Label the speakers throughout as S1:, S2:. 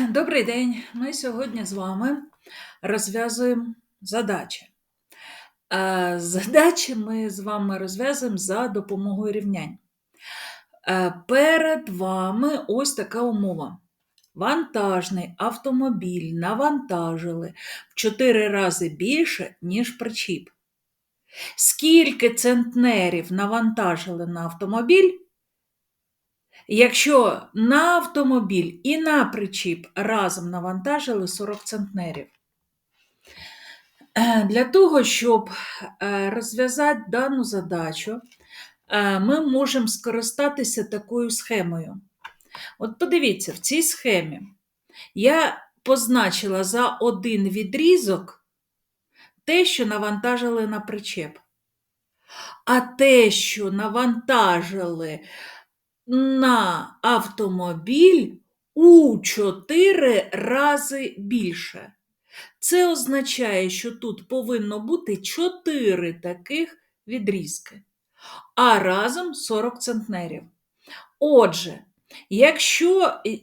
S1: Добрий день! Ми сьогодні з вами розв'язуємо задачі. Е, Задачі ми з вами розв'язуємо за допомогою рівнянь. Е, Перед вами ось така умова. Вантажний автомобіль навантажили в 4 рази більше, ніж причіп. Скільки центнерів навантажили на автомобіль? Якщо на автомобіль і на причіп разом навантажили 40 центнерів. Е, Для того, щоб е, розв'язати дану задачу, е, ми можемо скористатися такою схемою. От подивіться, в цій схемі я позначила за один відрізок те, що навантажили на причеп. А те, що навантажили на автомобіль у 4 рази більше. Це означає, що тут повинно бути 4 таких відрізки, а разом 40 центнерів. Отже, якщо е,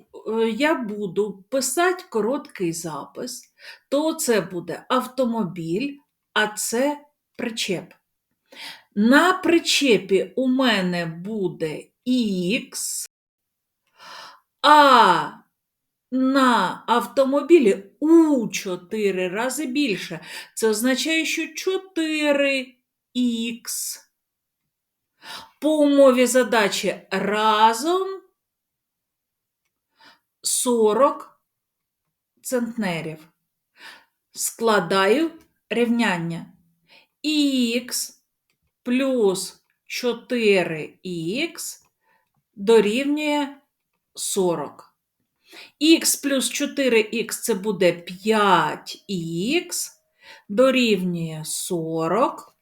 S1: я буду писати короткий запис, то це буде автомобіль, а це причеп. На причепі у мене буде Х, а на автомобілі у 4 рази більше. Це означає, що 4х. По умові задачі разом 40 центнерів. Складаю рівняння. Х плюс 4х дорівнює 40. Х плюс 4х це буде 5х, дорівнює 40.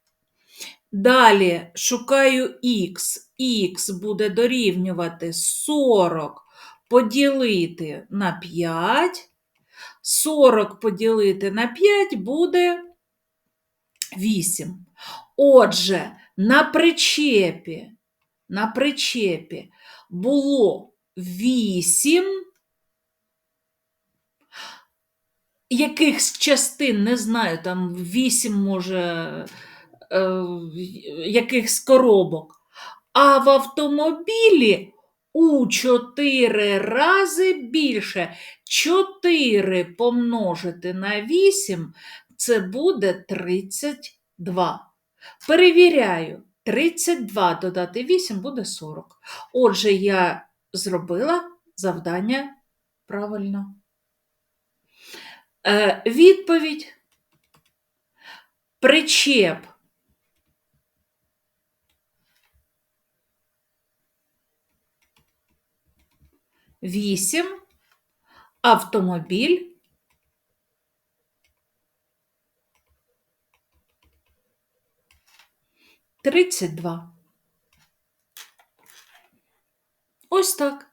S1: Далі шукаю х, х буде дорівнювати 40 поділити на 5. 40 поділити на 5 буде 8. Отже, на причепі, на причепі було 8 якихось частин, не знаю, там 8, може, е, якихось коробок, а в автомобілі у 4 рази більше. 4 помножити на 8 це буде 32. Перевіряю, 32 додати 8 буде 40. Отже, я зробила завдання правильно. Е, Відповідь. Причеп. Вісім. Автомобіль. Тридцять два. Ось так.